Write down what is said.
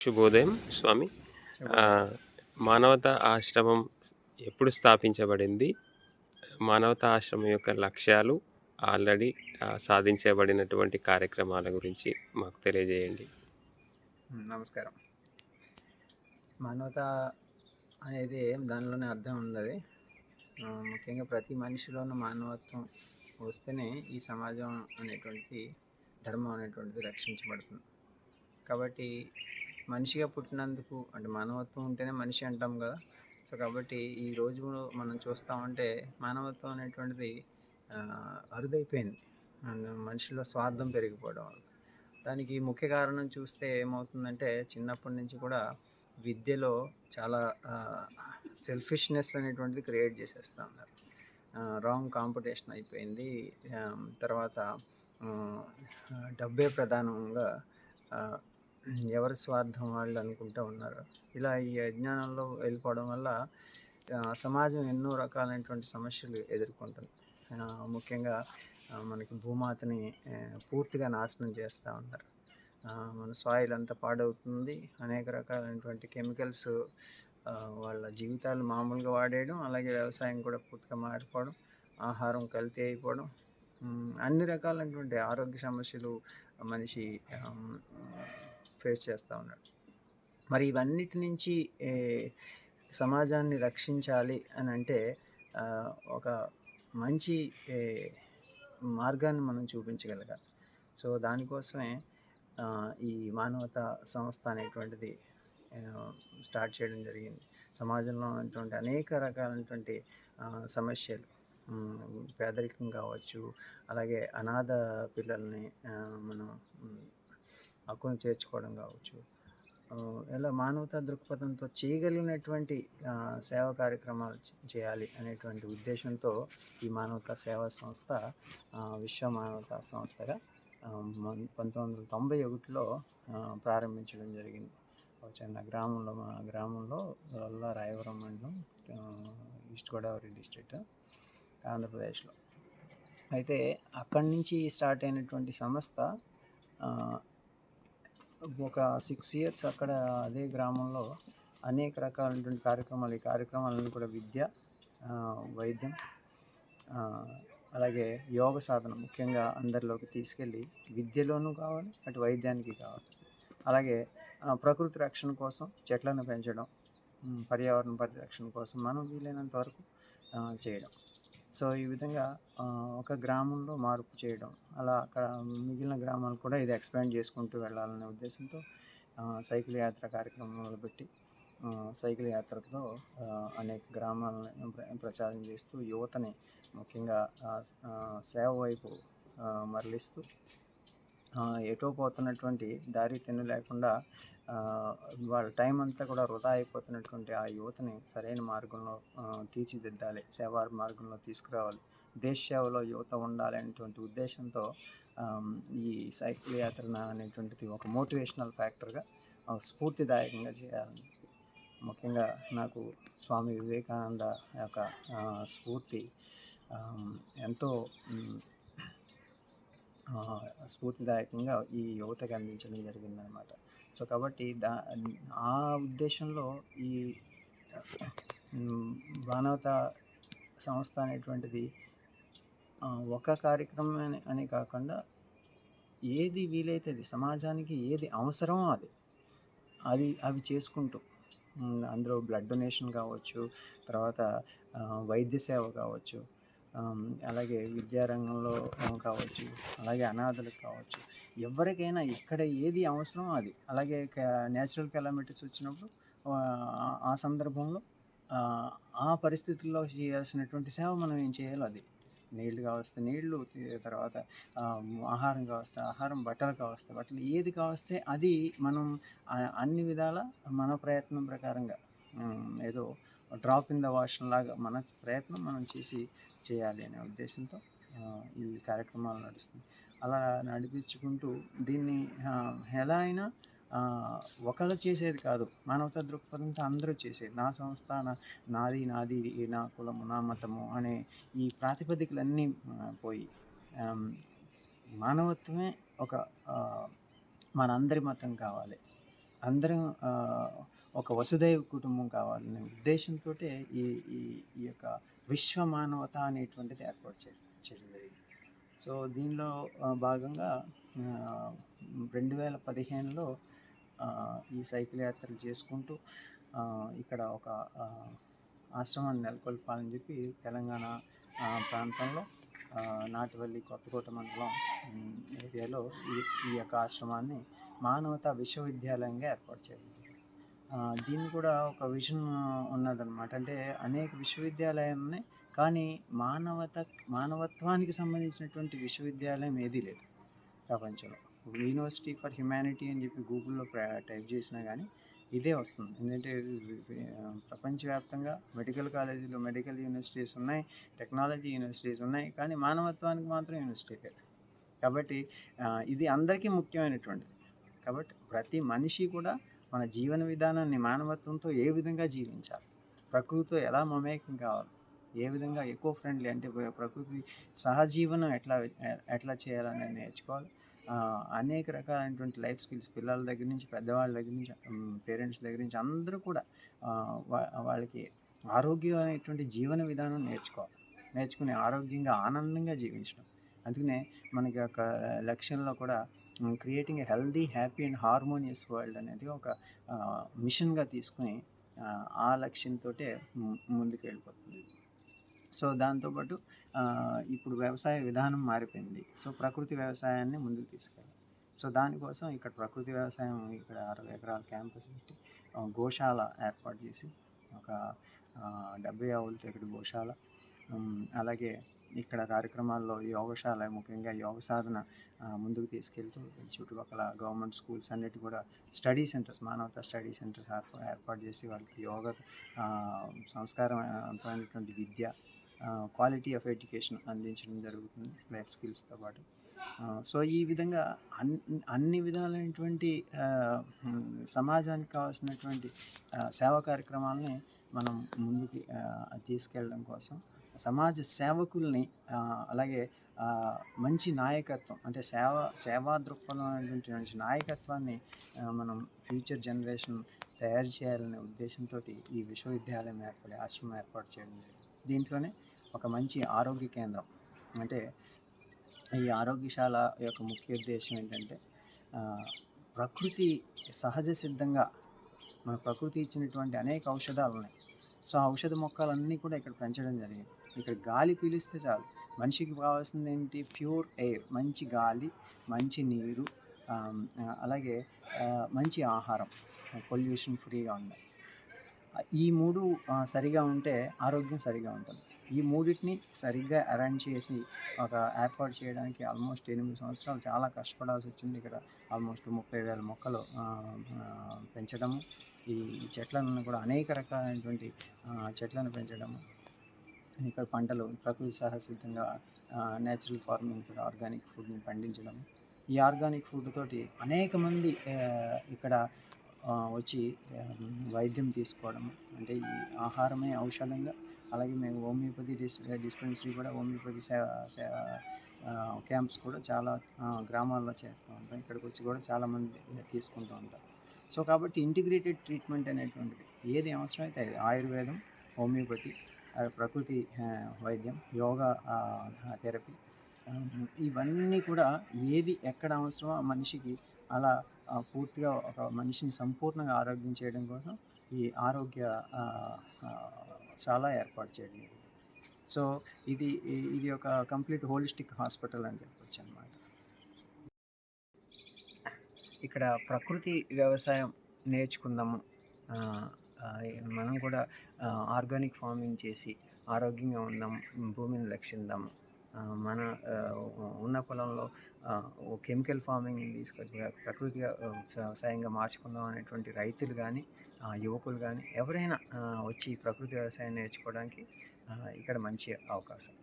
శుభోదయం స్వామి. మానవతా ఆశ్రమం ఎప్పుడు స్థాపించబడింది? మానవతా ఆశ్రమం యొక్క లక్ష్యాలు ఆల్రెడీ సాధించబడినటువంటి కార్యక్రమాల గురించి మాకు తెలియజేయండి. నమస్కారం. మానవత అనేది దానిలోనే అర్థం ఉన్నది. ముఖ్యంగా ప్రతి మనిషిలోనూ మానవత్వం వస్తేనే ఈ సమాజం అనేటువంటిది ధర్మం అనేటువంటిది రక్షించబడుతుంది. కాబట్టి మనిషిగా పుట్టినందుకు అంటే మానవత్వం ఉంటేనే మనిషి అంటాం కదా. సో కాబట్టి ఈ రోజు మనం చూస్తామంటే మానవత్వం అనేటువంటిది అరుదైపోయింది. అండ్ మనిషిలో స్వార్థం పెరిగిపోవడం దానికి ముఖ్య కారణం చూస్తే ఏమవుతుందంటే చిన్నప్పటి నుంచి కూడా విద్యలో చాలా సెల్ఫిష్నెస్ అనేటువంటిది క్రియేట్ చేసేస్తూ ఉన్నారు. రాంగ్ కాంపిటీషన్ అయిపోయింది. తర్వాత డబ్బే ప్రధానంగా ఎవరి స్వార్థం వాళ్ళు అనుకుంటూ ఉన్నారు. ఇలా ఈ అజ్ఞానంలో వెళ్ళిపోవడం వల్ల సమాజం ఎన్నో రకాలైనటువంటి సమస్యలు ఎదుర్కొంటుంది. ముఖ్యంగా మనకి భూమాతని పూర్తిగా నాశనం చేస్తూ ఉన్నారు మన సాయిల్ అంతా పాడవుతుంది. అనేక రకాలైనటువంటి కెమికల్స్ వాళ్ళ జీవితాలు మామూలుగా వాడేయడం అలాగే వ్యవసాయం కూడా పూర్తిగా మారిపోవడం ఆహారం కల్తీ అయిపోవడం అన్ని రకాలైనటువంటి ఆరోగ్య సమస్యలు మనిషి ఫేస్ చేస్తూ ఉన్నాడు. మరి ఇవన్నిటి నుంచి సమాజాన్ని రక్షించాలి అని అంటే ఒక మంచి మార్గాన్ని మనం చూపించగలగాలి. సో దానికోసమే ఈ మానవత సంస్థ అనేటువంటిది స్టార్ట్ చేయడం జరిగింది. సమాజంలో ఉన్నటువంటి అనేక రకాలైనటువంటి సమస్యలు పేదరికం కావచ్చు అలాగే అనాథ పిల్లల్ని మనం హక్కును చేర్చుకోవడం కావచ్చు. ఇలా మానవతా దృక్పథంతో చేయగలిగినటువంటి సేవా కార్యక్రమాలు చేయాలి అనేటువంటి ఉద్దేశంతో ఈ మానవతా సేవా సంస్థ విశ్వ మానవతా సంస్థగా పంతొమ్మిది వందల తొంభై ఒకటిలో ప్రారంభించడం జరిగింది. ఒక చిన్న గ్రామంలో మా గ్రామంలో వల్ల రాయవరం మండలం ఈస్ట్ గోదావరి డిస్ట్రిక్ట్ ఆంధ్రప్రదేశ్లో. అయితే అక్కడి నుంచి స్టార్ట్ అయినటువంటి సంస్థ ఒక సిక్స్ ఇయర్స్ అక్కడ అదే గ్రామంలో అనేక రకాలైనటువంటి కార్యక్రమాలు ఈ కార్యక్రమాలను కూడా విద్య వైద్యం అలాగే యోగ సాధన ముఖ్యంగా అందరిలోకి తీసుకెళ్ళి విద్యలోనూ కావాలి అటు వైద్యానికి కావాలి. అలాగే ప్రకృతి రక్షణ కోసం చెట్లను పెంచడం పర్యావరణ పరిరక్షణ కోసం మనం వీలైనంత వరకు చేయడం. సో ఈ విధంగా ఒక గ్రామంలో మార్పు చేయడం అలా అక్కడ మిగిలిన గ్రామాలు కూడా ఇది ఎక్స్పాండ్ చేసుకుంటూ వెళ్ళాలనే ఉద్దేశంతో సైకిల్ యాత్ర కార్యక్రమం మొదలుపెట్టి సైకిల్ యాత్రతో అనేక గ్రామాలను ప్రచారం చేస్తూ యువతని ముఖ్యంగా సేవ వైపు మరలిస్తూ ఎటో పోతున్నటువంటి దారి తెన్ను లేకుండా వాళ్ళ టైం అంతా కూడా వృధా అయిపోతున్నటువంటి ఆ యువతని సరైన మార్గంలో తీర్చిదిద్దాలి సేవా మార్గంలో తీసుకురావాలి. దేశ సేవలో యువత ఉండాలి అనేటువంటి ఉద్దేశంతో ఈ సైకిల్ యాత్ర అనేటువంటిది ఒక మోటివేషనల్ ఫ్యాక్టర్గా స్ఫూర్తిదాయకంగా చేయాలని ముఖ్యంగా నాకు స్వామి వివేకానంద యొక్క స్ఫూర్తి ఎంతో స్ఫూర్తిదాయకంగా ఈ యువతకి అందించడం జరిగిందనమాట సో కాబట్టి దా ఆ ఉద్దేశంలో ఈ మానవత సంస్థ అనేటువంటిది ఒక కార్యక్రమం అని కాకుండా ఏది వీలైతే అది సమాజానికి ఏది అవసరమో అది అది అవి చేసుకుంటూ అందులో బ్లడ్ డొనేషన్ కావచ్చు తర్వాత వైద్య సేవ కావచ్చు అలాగే విద్యారంగంలో కావచ్చు అలాగే అనాథలకు కావచ్చు ఎవరికైనా ఎక్కడ ఏది అవసరమో అది. అలాగే న్యాచురల్ కెలామిటీస్ వచ్చినప్పుడు ఆ, సందర్భంలో ఆ, పరిస్థితుల్లో చేయాల్సినటువంటి సేవ మనం ఏం చేయాలో అది. నీళ్ళు కావస్తే నీళ్ళు తర్వాత ఆహారం కావస్తే ఆహారం బట్టలు కావస్తే బట్టలు ఏది కావస్తే అది మనం అన్ని విధాల మన ప్రయత్నం ప్రకారంగా ఏదో డ్రాప్ ఇన్ ద వాషన్ లాగా మన ప్రయత్నం మనం చేసి చేయాలి అనే ఉద్దేశంతో ఈ కార్యక్రమాలు నడుస్తుంది అలా నడిపించుకుంటూ దీన్ని ఎలా అయినా ఒకరు ఒకళ్ళు చేసేది కాదు. మానవతా దృక్పథంతో అందరూ చేసేది. నా సంస్థ నా నాది నాది నా కులము నా మతము అనే ఈ ప్రాతిపదికలన్నీ పోయి మానవత్వమే ఒక మనందరి మతం కావాలి. అందరం ఒక వసుదైవ కుటుంబం కావాలనే ఉద్దేశంతో ఈ ఈ ఈ యొక్క విశ్వ మానవత అనేటువంటిది ఏర్పాటు చేయడం జరిగింది. సో దీనిలో భాగంగా రెండు వేల పదిహేనులో ఈ సైకిల్ యాత్రలు చేసుకుంటూ ఇక్కడ ఒక ఆశ్రమాన్ని నెలకొల్పాలని చెప్పి తెలంగాణ ప్రాంతంలో నాటివల్లి కొత్తకోట మండలం ఏరియాలో ఈ ఈ యొక్క ఆశ్రమాన్ని మానవతా విశ్వవిద్యాలయంగా ఏర్పాటు చేయాలి. దీన్ని కూడా ఒక విజన్ ఉన్నదన్నమాట. అంటే అనేక విశ్వవిద్యాలయాన్ని కానీ మానవత మానవత్వానికి సంబంధించినటువంటి విశ్వవిద్యాలయం ఏదీ లేదు ప్రపంచంలో. యూనివర్సిటీ ఫర్ హ్యుమానిటీ అని చెప్పి గూగుల్లో టైప్ చేసినా కానీ ఇదే వస్తుంది. ఎందుకంటే ప్రపంచవ్యాప్తంగా మెడికల్ కాలేజీలు మెడికల్ యూనివర్సిటీస్ ఉన్నాయి టెక్నాలజీ యూనివర్సిటీస్ ఉన్నాయి కానీ మానవత్వానికి మాత్రం యూనివర్సిటీ లేదు. కాబట్టి ఇది అందరికీ ముఖ్యమైనటువంటిది. కాబట్టి ప్రతి మనిషి కూడా మన జీవన విధానాన్ని మానవత్వంతో ఏ విధంగా జీవించాలి ప్రకృతితో ఎలా మమేకం కావాలి ఏ విధంగా ఎకో ఫ్రెండ్లీ అంటే ప్రకృతి సహజీవనం ఎట్లా ఎట్లా చేయాలని నేర్చుకోవాలి. అనేక రకాలైనటువంటి లైఫ్ స్కిల్స్ పిల్లల దగ్గర నుంచి పెద్దవాళ్ళ దగ్గర నుంచి పేరెంట్స్ దగ్గర నుంచి అందరూ కూడా వా- వాళ్ళకి ఆరోగ్యమైనటువంటి జీవన విధానం నేర్చుకోవాలి. నేర్చుకుని ఆరోగ్యంగా ఆనందంగా జీవించడం. అందుకనే మనకి ఒక లక్ష్యంలో కూడా creating a healthy happy and harmonious world అనేది ఒక మిషన్గా తీసుకుని ఆ, ఆ లక్ష్యంతో ముందుకు వెళ్ళిపోతుంది సో దాంతోపాటు ఇప్పుడు వ్యవసాయ విధానం మారిపోయింది. సో ప్రకృతి వ్యవసాయాన్ని ముందుకు తీసుకెళ్ళాలి సో దానికోసం ఇక్కడ ప్రకృతి వ్యవసాయం ఇక్కడ అరవై ఎకరాల క్యాంపస్ పెట్టి గోశాల ఏర్పాటు చేసి ఒక డెబ్బై ఆవులతో ఇక్కడ గోశాల అలాగే ఇక్కడ కార్యక్రమాల్లో యోగశాల ముఖ్యంగా యోగ సాధన ముందుకు తీసుకెళ్తూ చుట్టుపక్కల గవర్నమెంట్ స్కూల్స్ అన్నిటి కూడా స్టడీ సెంటర్స్ మానవతా స్టడీ సెంటర్స్ ఏర్పాటు చేసి వాళ్ళకి యోగ సంస్కారం సంస్కారవంతమైనటువంటి విద్య క్వాలిటీ ఆఫ్ ఎడ్యుకేషన్ అందించడం జరుగుతుంది లైఫ్ స్కిల్స్తో పాటు. సో ఈ విధంగా అన్ని అన్ని విధాలైనటువంటి సమాజానికి కావాల్సినటువంటి సేవా కార్యక్రమాలని మనం ముందుకు తీసుకెళ్ళడం కోసం సమాజ సేవకుల్ని అలాగే మంచి నాయకత్వం అంటే సేవ సేవా దృక్పథం అనేటువంటి నాయకత్వాన్ని మనం ఫ్యూచర్ జనరేషన్ తయారు చేయాలనే ఉద్దేశంతో ఈ విశ్వవిద్యాలయం ఏర్పడి ఆశ్రమం ఏర్పాటు చేయడం జరిగింది. దీంట్లోనే ఒక మంచి ఆరోగ్య కేంద్రం అంటే ఈ ఆరోగ్యశాల యొక్క ముఖ్య ఉద్దేశం ఏంటంటే ప్రకృతి సహజ సిద్ధంగా మన ప్రకృతి ఇచ్చినటువంటి అనేక ఔషధాలు ఉన్నాయి. సో ఆ ఔషధ మొక్కలన్నీ కూడా ఇక్కడ పెంచడం జరిగింది. ఇక్కడ గాలి పీలిస్తే చాలు. మనిషికి కావాల్సింది ఏంటి? Pure air. మంచి గాలి మంచి నీరు అలాగే మంచి ఆహారం. పొల్యూషన్ ఫ్రీగా ఉంది ఈ మూడు సరిగా ఉంటే ఆరోగ్యం సరిగా ఉంటుంది. ఈ మూడింటిని సరిగ్గా అరేంజ్ చేసి ఒక ఏర్పాటు చేయడానికి ఆల్మోస్ట్ ఎనిమిది సంవత్సరాలు చాలా కష్టపడాల్సి వచ్చింది. ఇక్కడ ఆల్మోస్ట్ ముప్పై వేల మొక్కలు పెంచడము ఈ చెట్లను కూడా అనేక రకాలైనటువంటి చెట్లను పెంచడము ఇక్కడ పంటలు ప్రకృతి సహసిద్ధంగా నేచురల్ ఫార్మింగ్ కూడా ఆర్గానిక్ ఫుడ్ని పండించడం ఈ ఆర్గానిక్ ఫుడ్ తోటి అనేక మంది ఇక్కడ వచ్చి వైద్యం తీసుకోవడం అంటే ఈ ఆహారమే ఔషధంగా అలాగే మేము హోమియోపతి డిస్ డిస్పెన్సరీ కూడా హోమియోపతి క్యాంప్స్ కూడా చాలా గ్రామాల్లో చేస్తూ ఉంటాం. ఇక్కడికి వచ్చి కూడా చాలామంది తీసుకుంటూ ఉంటారు సో కాబట్టి ఇంటిగ్రేటెడ్ ట్రీట్మెంట్ అనేటువంటిది ఏది అవసరమైతే అది ఆయుర్వేదం హోమియోపతి ప్రకృతి వైద్యం యోగా థెరపీ ఇవన్నీ కూడా ఏది ఎక్కడ అవసరమో మనిషికి అలా పూర్తిగా ఒక మనిషిని సంపూర్ణంగా ఆరోగ్యం చేయడం కోసం ఈ ఆరోగ్య చాలా ఏర్పాటు చేయడం సో ఇది ఇది ఒక కంప్లీట్ హోలిస్టిక్ హాస్పిటల్ అని చెప్పొచ్చు అనమాట ఇక్కడ ప్రకృతి వ్యవసాయం నేర్చుకుందాము. మనం కూడా ఆర్గానిక్ ఫార్మింగ్ చేసి ఆరోగ్యంగా ఉందాం భూమిని రక్షిద్దాము మన ఉన్న పొలంలో కెమికల్ ఫార్మింగ్ తీసుకొచ్చి ప్రకృతి వ్యవసాయంగా మార్చుకుందాం అనేటువంటి రైతులు కానీ యువకులు కానీ ఎవరైనా వచ్చి ప్రకృతి వ్యవసాయం నేర్చుకోవడానికి ఇక్కడ మంచి అవకాశం.